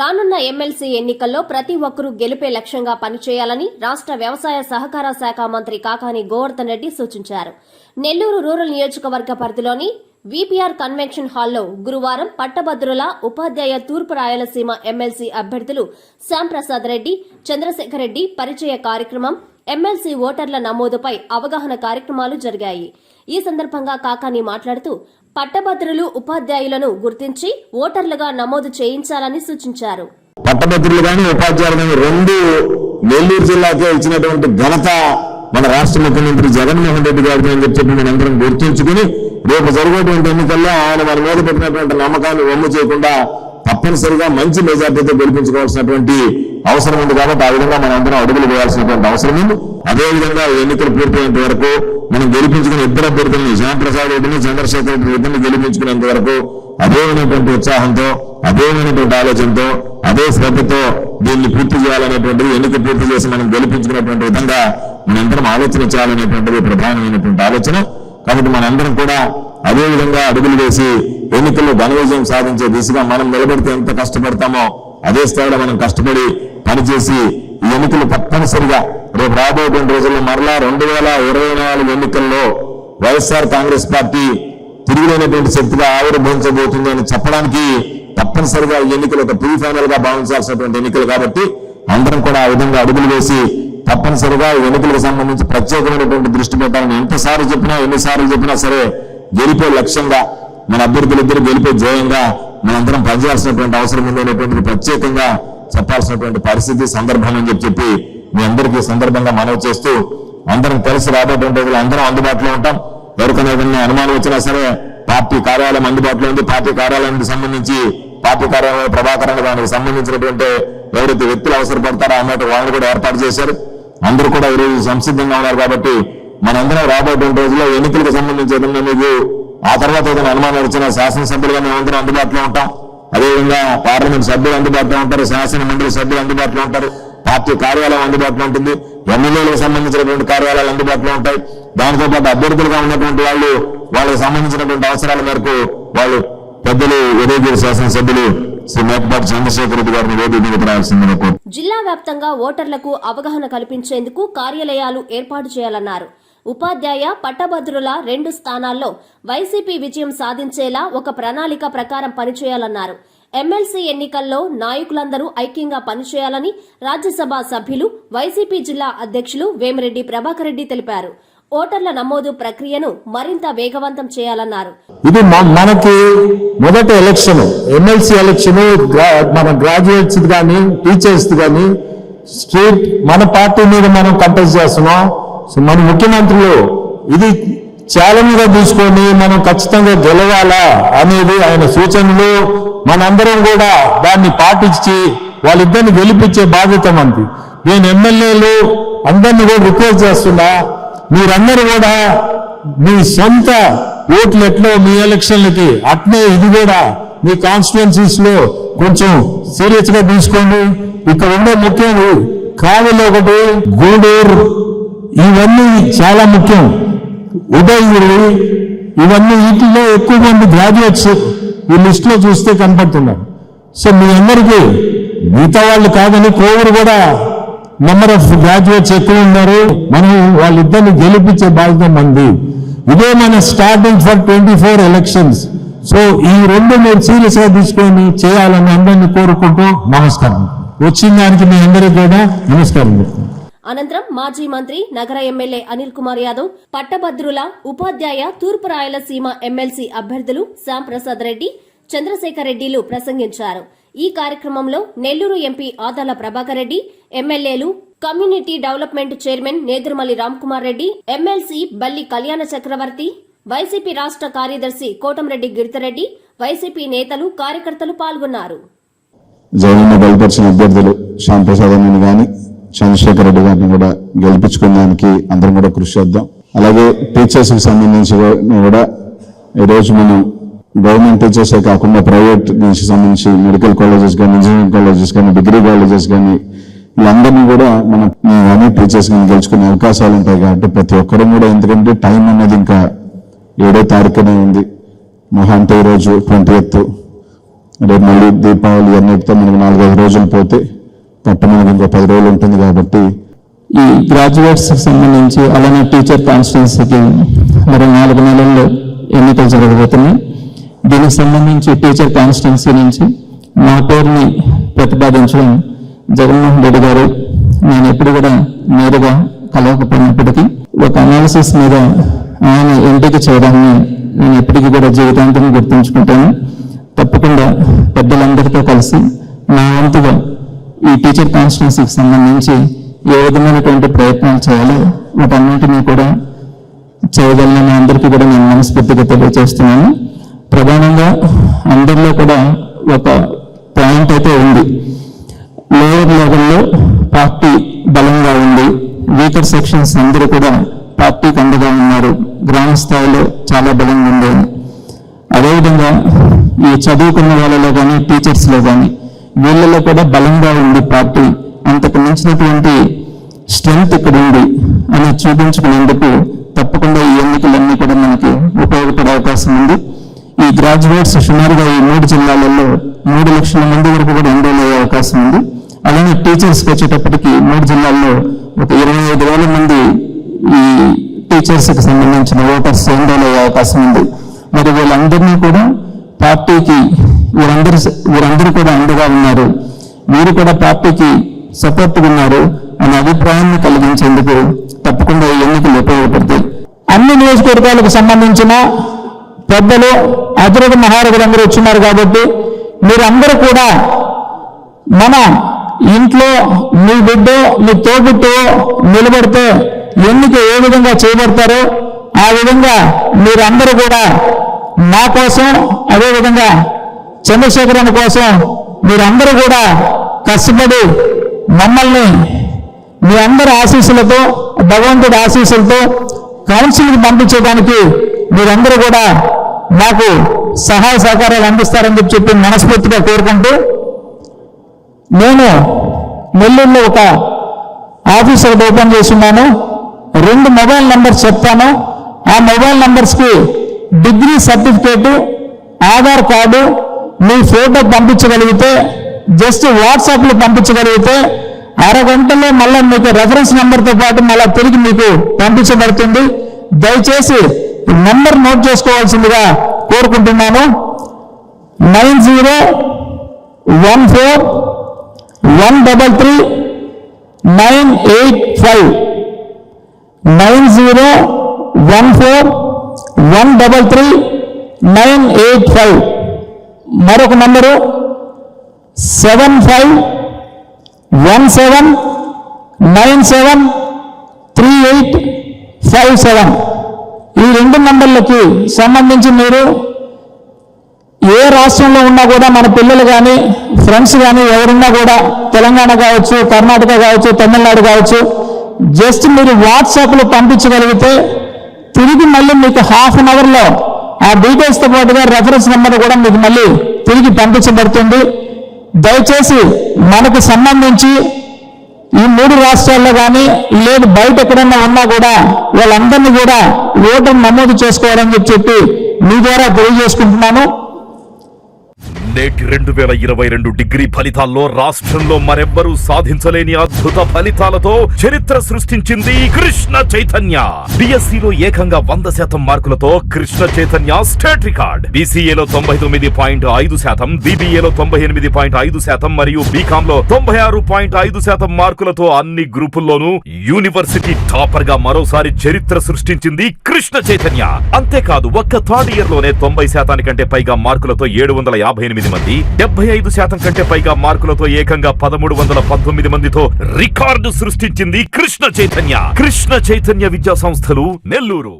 రానున్న ఎమ్మెల్సీ ఎన్నికల్లో ప్రతి ఒక్కరూ గెలిపే లక్ష్యంగా పనిచేయాలని రాష్ట్ర వ్యవసాయ సహకార శాఖ మంత్రి కాకాని గోవర్ధన్ రెడ్డి సూచించారు. నెల్లూరు రూరల్ నియోజకవర్గ పరిధిలోని విపిఆర్ కన్వెన్షన్ హాల్లో గురువారం పట్టభద్రుల ఉపాధ్యాయ తూర్పు రాయలసీమ ఎమ్మెల్సీ అభ్యర్థులు శ్యాంప్రసాద్ రెడ్డి చంద్రశేఖర్ రెడ్డి పరిచయ కార్యక్రమం ఎమ్మెల్సీ ఓటర్ల నమోదుపై అవగాహన కార్యక్రమాలు జరిగాయి. ఈ సందర్భంగా కాకాని మాట్లాడుతూ పట్టభద్రులు ఉపాధ్యాయులను గుర్తించి ఓటర్లుగా నమోదు చేయించాలని సూచించారు. పట్టభద్రులు కానీ ఉపాధ్యాయులు కానీ రెండు నెల్లూరు జిల్లాకే ఇచ్చినటువంటి ఘనత మన రాష్ట్ర ముఖ్యమంత్రి జగన్మోహన్ రెడ్డి గారు అని చెప్పి మనందరం గుర్తుంచుకుని రేపు జరిగేటువంటి ఎన్నికల్లో ఆయన మన మీద పెట్టినటువంటి నమ్మకాన్ని వమ్ము చేయకుండా తప్పనిసరిగా మంచి మెజార్టీతో గెలిపించుకోవాల్సినటువంటి అవసరం ఉంది కాబట్టి ఆ విధంగా మనందరం అడుగులు వేయాల్సినటువంటి అవసరం ఉంది. అదే విధంగా ఎన్నికలు పూర్తయినంత వరకు మనం గెలిపించుకుని ఇద్దరు అభ్యర్థులను శ్యాంప్రసాద్ రెడ్డిని చంద్రశేఖర్ రెడ్డి ఇద్దరిని గెలిపించుకునేంత వరకు అదేమైనటువంటి ఉత్సాహంతో అదేమైనటువంటి ఆలోచనతో అదే శ్రద్ధతో దీన్ని పూర్తి చేయాలనేటువంటిది ఎన్నిక పూర్తి చేసి మనం గెలిపించుకున్నటువంటి విధంగా మనందరం ఆలోచన చేయాలనేటువంటిది ప్రధానమైనటువంటి ఆలోచన. కాబట్టి మనందరం కూడా అదే విధంగా అడుగులు వేసి ఎన్నికల్లో ఘన విజయం సాధించే దిశగా మనం నిలబడితే ఎంత కష్టపడతామో అదే స్థాయిలో మనం కష్టపడి పనిచేసి ఈ ఎన్నికలు తప్పనిసరిగా రేపు రాబోయేటువంటి రోజుల్లో మరలా రెండు వేల ఇరవై నాలుగు ఎన్నికల్లో వైఎస్ఆర్ కాంగ్రెస్ పార్టీ తిరుగులేనటువంటి శక్తిగా ఆవిర్భవించబోతుంది అని చెప్పడానికి తప్పనిసరిగా ఈ ఎన్నికలు ఒక ప్రీ ఫైనల్గా భావించాల్సినటువంటి ఎన్నికలు కాబట్టి అందరం కూడా ఆ విధంగా అడుగులు వేసి తప్పనిసరిగా ఈ ఎన్నికలకు సంబంధించి ప్రత్యేకమైనటువంటి దృష్టి పెట్టాలని ఎంతసార్లు చెప్పినా ఎన్నిసార్లు చెప్పినా సరే గెలిపే లక్ష్యంగా మన అభ్యర్థులిద్దరు గెలిపే జయంగా మనందరం పనిచేయాల్సినటువంటి అవసరం ఉంది అనేటువంటిది ప్రత్యేకంగా చెప్పాల్సినటువంటి పరిస్థితి సందర్భం అని చెప్పి చెప్పి మీ అందరికీ సందర్భంగా మనవి చేస్తూ అందరం కలిసి రాబోయేటువంటి రోజులు అందరం అందుబాటులో ఉంటాం. ఎవరికైనా ఏదైనా అనుమానం వచ్చినా సరే పార్టీ కార్యాలయం అందుబాటులో ఉంది. పార్టీ కార్యాలయానికి సంబంధించి పార్టీ కార్యాలయం ప్రభాకర్ దానికి సంబంధించినటువంటి ఎవరైతే వ్యక్తులు అవసరపడతారో ఆ వాళ్ళని కూడా ఏర్పాటు చేశారు. అందరూ కూడా ఈరోజు సంసిద్ధంగా ఉన్నారు కాబట్టి మనందరం రాబోయేటువంటి రోజుల్లో ఎన్నికలకు సంబంధించి ఏదైనా మీకు ఆ తర్వాత ఏదైనా అనుమానం వచ్చినా శాసనసభ్యులుగా మేమందరం అందుబాటులో ఉంటాం. అదేవిధంగా పార్లమెంట్ సభ్యులు అందుబాటులో ఉంటారు. శాసన మండలి సభ్యులు అందుబాటులో ఉంటారు. పార్టీ కార్యాలయం అందుబాటులో ఉంటుంది. ఎమ్మెల్యేలకు సంబంధించినటువంటి కార్యాలయాలు అందుబాటులో ఉంటాయి. దానితో పాటు అభ్యర్థులుగా ఉన్నటువంటి వాళ్ళు వాళ్ళకి సంబంధించినటువంటి అవసరాల మేరకు వాళ్ళు పెద్దలు ఉదయగిరి శాసనసభ్యులు శ్రీ మేకపాటి రెడ్డి గారిని వేదిక మీద రావాల్సిందని జిల్లా వ్యాప్తంగా ఓటర్లకు అవగాహన కల్పించేందుకు కార్యాలయాలు ఏర్పాటు చేయాలన్నారు. ఉపాధ్యాయ పట్టభద్రుల రెండు స్థానాల్లో వైసీపీ విజయం సాధించేలా ఒక ప్రణాళిక ప్రకారం పనిచేయాలన్నారు. ఎమ్మెల్సీ ఎన్నికల్లో నాయకులందరూ ఐక్యంగా పనిచేయాలని రాజ్యసభ సభ్యులు వైసీపీ జిల్లా అధ్యక్షులు వేమిరెడ్డి ప్రభాకర్ రెడ్డి తెలిపారు. ఓటర్ల నమోదు ప్రక్రియను మరింత వేగవంతం చేయాలన్నారు. ఇది మనకి మొదటి ఎలక్షన్ ఎమ్మెల్సీ ఎలక్షన్ మన గ్రాడ్యుయేట్స్ కానీ టీచర్స్ కానీ స్ట్రీట్ మన పార్టీ మీద మనం కంటెస్ట్ చేస్తున్నాం. సో మన ముఖ్యమంత్రులు ఇది ఛాలెంజ్గా తీసుకొని మనం ఖచ్చితంగా గెలవాలా అనేది ఆయన సూచనలు మనందరం కూడా దాన్ని పాటించి వాళ్ళిద్దరిని గెలిపించే బాధ్యత మంది నేను ఎమ్మెల్యేలు అందరిని కూడా రిక్వెస్ట్ చేస్తున్నా మీరందరూ కూడా మీ సొంత ఓట్లు ఎట్లో మీ ఎలక్షన్లకి అట్నే ఇది కూడా మీ కాన్స్టిట్యున్సీస్లో కొంచెం సీరియస్గా తీసుకోండి. ఇక్కడ ఉండే ముఖ్యం కావలి ఒకటి గూడూరు ఇవన్నీ చాలా ముఖ్యం. ఉదయగిరి ఇవన్నీ వీటిలో ఎక్కువ మంది గ్రాడ్యుయేట్స్ ఈ లిస్టులో చూస్తే కనపడుతున్నారు. సో మీ అందరికీ మిగతా వాళ్ళు కాదని కోవిడ్ కూడా నెంబర్ ఆఫ్ గ్రాడ్యుయేట్స్ ఎక్కువ ఉన్నారు? మనం వాళ్ళిద్దరిని గెలిపించే బాధ్యత మంది ఇదే మన starting for twenty four elections so ఈ రెండు మీరు సీరియస్గా తీసుకొని చేయాలని అందరినీ కోరుకుంటూ నమస్కారం. వచ్చిన దానికి మీ అందరికీ కూడా నమస్కారం చెప్తాను అనంతరం మాజీ మంత్రి నగర ఎమ్మెల్యే అనిల్ కుమార్ యాదవ్ పట్టభద్రుల ఉపాధ్యాయ తూర్పు రాయలసీమ ఎమ్మెల్సీ అభ్యర్థులు శ్యాంప్రసాద్ రెడ్డి చంద్రశేఖర్ రెడ్డిలు ప్రసంగించారు. ఈ కార్యక్రమంలో నెల్లూరు ఎంపీ ఆదాల ప్రభాకర్ రెడ్డి ఎమ్మెల్యేలు community development chairman Nedurumalli Ramkumar Reddy MLC Balli Kalyana Chakravarthi YCP రాష్ట్ర కార్యదర్శి కోటంరెడ్డి గిరితరెడ్డి వైసీపీ నేతలు కార్యకర్తలు పాల్గొన్నారు. జగన్ బలపరిచిన అభ్యర్థులు శ్యామ్ ప్రసాద్ చంద్రశేఖర్ రెడ్డి గారిని కూడా గెలిపించుకోవడానికి అందరం కూడా కృషి చేద్దాం. అలాగే టీచర్స్కి సంబంధించి కూడా ఈరోజు మనం గవర్నమెంట్ టీచర్సే కాకుండా ప్రైవేట్ నుంచి సంబంధించి మెడికల్ కాలేజెస్ కానీ ఇంజనీరింగ్ కాలేజెస్ కానీ డిగ్రీ కాలేజెస్ కానీ వీళ్ళందరినీ కూడా మనం కానీ టీచర్స్ కానీ గెలుచుకునే అవకాశాలు ఉంటాయి కాబట్టి ప్రతి ఒక్కరూ కూడా ఎందుకంటే టైం అనేది ఇంకా ఏడో తారీఖునే ఉంది. మహా అంటే ఈరోజు ట్వంటీ ఎయిత్. రేపు మళ్ళీ దీపావళి అన్నిటితో మనకు నాలుగైదు రోజులు పోతే మొట్టమొదటి ఇంకో పది రోజులు ఉంటుంది కాబట్టి ఈ గ్రాడ్యుయేట్స్ సంబంధించి అలానే టీచర్ కాన్స్టిట్యున్సీకి మరి నాలుగు నెలల్లో ఎన్నికలు జరగబోతున్నాయి. దీనికి సంబంధించి టీచర్ కాన్స్టిట్యున్సీ నుంచి నా పేరుని ప్రతిపాదించడం జగన్మోహన్ రెడ్డి గారు నేను ఎప్పుడు కూడా నేరుగా కలవకపోయినప్పటికీ ఒక అనాలిసిస్ మీద ఆయన ఎంపిక చేయడాన్ని నేను ఎప్పటికీ కూడా జీవితాంతం గుర్తుంచుకుంటాను. తప్పకుండా పెద్దలందరితో కలిసి నా వంతుగా ఈ టీచర్ కాన్స్టిట్యూన్సీకి సంబంధించి ఏ విధమైనటువంటి ప్రయత్నాలు చేయాలో వాటన్నింటినీ కూడా చేయగలనని అందరికీ కూడా నేను మనస్ఫూర్తిగా తెలియజేస్తున్నాను. ప్రధానంగా అందరిలో కూడా ఒక పాయింట్ అయితే ఉంది. లోయర్ లెవెల్లో పార్టీ బలంగా ఉంది. వీకర్ సెక్షన్స్ అందరూ కూడా పార్టీకి అండగా ఉన్నారు. గ్రామ స్థాయిలో చాలా బలంగా ఉంది. అదేవిధంగా ఈ చదువుకున్న వాళ్ళలో కానీ టీచర్స్లో కానీ వీళ్ళలో కూడా బలంగా ఉంది పార్టీ అంతకు మించినటువంటి స్ట్రెంగ్త్ ఇక్కడ ఉంది అని చూపించుకునేందుకు తప్పకుండా ఈ ఎన్నికలన్నీ కూడా మనకి ఉపయోగపడే అవకాశం ఉంది. ఈ గ్రాడ్యుయేట్స్ సుమారుగా ఈ మూడు జిల్లాలలో మూడు లక్షల మంది వరకు కూడా ఎన్రోల్ అయ్యే అవకాశం ఉంది. అలానే టీచర్స్కి వచ్చేటప్పటికి మూడు జిల్లాల్లో ఒక ఇరవై ఐదు వేల మంది ఈ టీచర్స్కి సంబంధించిన ఓటర్స్ ఎన్రోల్ అయ్యే అవకాశం ఉంది. మరి వీళ్ళందరినీ కూడా పార్టీకి వీరందరూ వీరందరూ కూడా అండగా ఉన్నారు. వీరు కూడా పార్టీకి సపోర్ట్గా ఉన్నారు అనే అభిప్రాయాన్ని కలిగించేందుకు తప్పకుండా ఈ ఎన్నికలు ఉపయోగపడతాయి. అన్ని నియోజకవర్గాలకు సంబంధించిన పెద్దలు అతిరథ మహారథులందరూ వచ్చినారు కాబట్టి మీరందరూ కూడా మన ఇంట్లో మీ బిడ్డ మీ తోబుట్టు నిలబడితే ఎన్నిక ఏ విధంగా చేయబడతారో ఆ విధంగా మీరందరూ కూడా నా కోసం అదేవిధంగా చంద్రశేఖరన్ కోసం మీరందరూ కూడా కష్టపడి మమ్మల్ని మీ అందరి ఆశీస్సులతో భగవంతుడి ఆశీస్సులతో కౌన్సిల్కి పంపించడానికి మీరందరూ కూడా నాకు సహాయ సహకారాలు అందిస్తారని చెప్పి చెప్పి మనస్ఫూర్తిగా కోరుకుంటూ నేను నెల్లూరులో ఒక ఆఫీస్ ఒకటి ఓపెన్ చేసి ఉన్నాను రెండు మొబైల్ నెంబర్స్ చెప్తాను. ఆ మొబైల్ నెంబర్స్కి డిగ్రీ సర్టిఫికేటు ఆధార్ కార్డు మీ ఫోటో పంపించగలిగితే జస్ట్ వాట్సాప్లో పంపించగలిగితే అరగంటలో మళ్ళీ మీకు రెఫరెన్స్ నెంబర్తో పాటు మళ్ళీ తిరిగి మీకు పంపించబడుతుంది. దయచేసి నెంబర్ నోట్ చేసుకోవాల్సిందిగా కోరుకుంటున్నాను. Nine zero one four one double three nine eight five. Nine zero one four one double three nine eight five మరొక number seven five one seven nine seven three eight five seven ఈ రెండు నంబర్లకి సంబంధించి మీరు ఏ రాష్ట్రంలో ఉన్నా కూడా మన పిల్లలు కానీ ఫ్రెండ్స్ కానీ ఎవరున్నా కూడా తెలంగాణ కావచ్చు కర్ణాటక కావచ్చు తమిళనాడు కావచ్చు జస్ట్ మీరు వాట్సాప్లో పంపించగలిగితే తిరిగి మళ్ళీ మీకు హాఫ్ అన్ అవర్లో ఆ డీటెయిల్స్తో పాటుగా రెఫరెన్స్ నెంబర్ కూడా మీకు మళ్ళీ తిరిగి పంపించబడుతుంది. దయచేసి మనకు సంబంధించి ఈ మూడు రాష్ట్రాల్లో కానీ లేదు బయట ఎక్కడన్నా ఉన్నా కూడా వాళ్ళందరినీ కూడా ఓటర్ నమోదు చేసుకోవాలని చెప్పి చెప్పి మీ ద్వారా తెలియజేసుకుంటున్నాను. నేటి రెండు వేల ఇరవై రెండు డిగ్రీ ఫలితాల్లో రాష్ట్రంలో మరెవ్వరూ సాధించలేని అద్భుత ఫలితాలతో చరిత్ర సృష్టించింది కృష్ణ చైతన్య. బిఎస్సిలో ఏకంగా వంద శాతం మార్కులతో కృష్ణ చైతన్య స్టేట్ రికార్డ్. బీసీఏలో తొంభై తొమ్మిది పాయింట్ ఐదు శాతం బీబీఏలో తొంభై ఎనిమిది పాయింట్ ఐదు శాతం మరియు బీకామ్లో తొంభై ఆరు పాయింట్ ఐదు శాతం మార్కులతో అన్ని గ్రూపుల్లోనూ యూనివర్సిటీ టాపర్గా మరోసారి చరిత్ర సృష్టించింది కృష్ణ చైతన్య. అంతేకాదు ఒక్క థర్డ్ ఇయర్లోనే తొంభై శాతానికంటే పైగా మార్కులతో ఏడు వందల యాభై ఎనిమిది ఎనిమిది మంది డెబ్బై ఐదు శాతం కంటే పైగా మార్కులతో ఏకంగా పదమూడు వందల పంతొమ్మిది మందితో రికార్డు సృష్టించింది కృష్ణ చైతన్య. కృష్ణ చైతన్య విద్యా సంస్థలు నెల్లూరు.